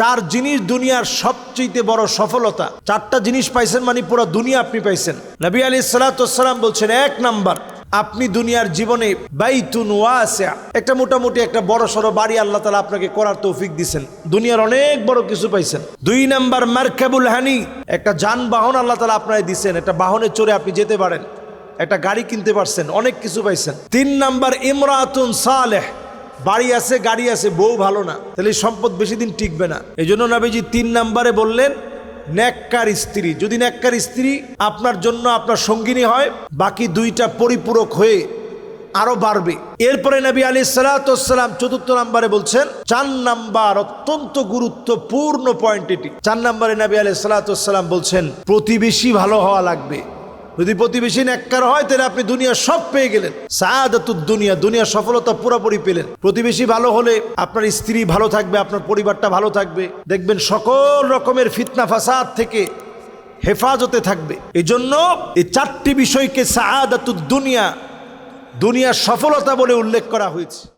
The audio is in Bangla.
চার জিনিস দুনিয়ার সবচেয়ে বড় সফলতা। চারটা জিনিস পাইছেন মানে পুরো দুনিয়া আপনি পাইছেন। নবী আলী সালাতাম বলছেন, এক নাম্বার, আপনি দুনিয়ার জীবনে একটা মোটামুটি একটা বড় সড়ো বাড়ি আল্লাহ তালা আপনাকে করার তৌফিক দিছেন। দুনিয়ার অনেক বড় কিছু পাইছেন। দুই নাম্বার, মার্কাবুল হানি, একটা যানবাহন আল্লাহ তালা আপনাকে দিছেন, একটা বাহনে চড়ে আপনি যেতে পারেন, একটা গাড়ি কিনতে পারছেন, অনেক কিছু পাইছেন। তিন নাম্বার, ইমরাতুন সালেহ বাড়ি আছে, গাড়ি আছে, বউ ভালো না। তাহলে এই সম্পদ বেশি দিন টিকবে না। এই জন্য নাবিজি তিন নাম্বারে বললেন, ন্যাক্কার স্ত্রী। যদি ন্যাক্কার স্ত্রী, আপনার জন্য আপনার সঙ্গিনী হয়, বাকি দুইটা পরিপূরক হয়ে আরও বাড়বে। এরপরে নবী আলী সালাতাম চতুর্থ নাম্বারে বলছেন, চার নাম্বার অত্যন্ত গুরুত্বপূর্ণ পয়েন্ট এটি। চার নাম্বারে নবী আলী সালাতাম বলছেন, প্রতিবেশী ভালো হওয়া লাগবে। যদি প্রতিবেশী ন্যাক্কার হয়, তাহলে আপনি দুনিয়া সব পেয়ে গেলেন। সায়াদাতুদ দুনিয়া দুনিয়ার সফলতা পুরোপুরি পেলেন। প্রতিবেশী ভালো হলে আপনার স্ত্রী ভালো থাকবে, আপনার পরিবারটা ভালো থাকবে। দেখবেন সকল রকমের ফিতনা ফাসাদ থেকে হেফাজতে থাকবে। এই জন্য এই চারটি বিষয়কে সায়াদাতুদ দুনিয়া, দুনিয়ার সফলতা বলে উল্লেখ করা হয়েছে।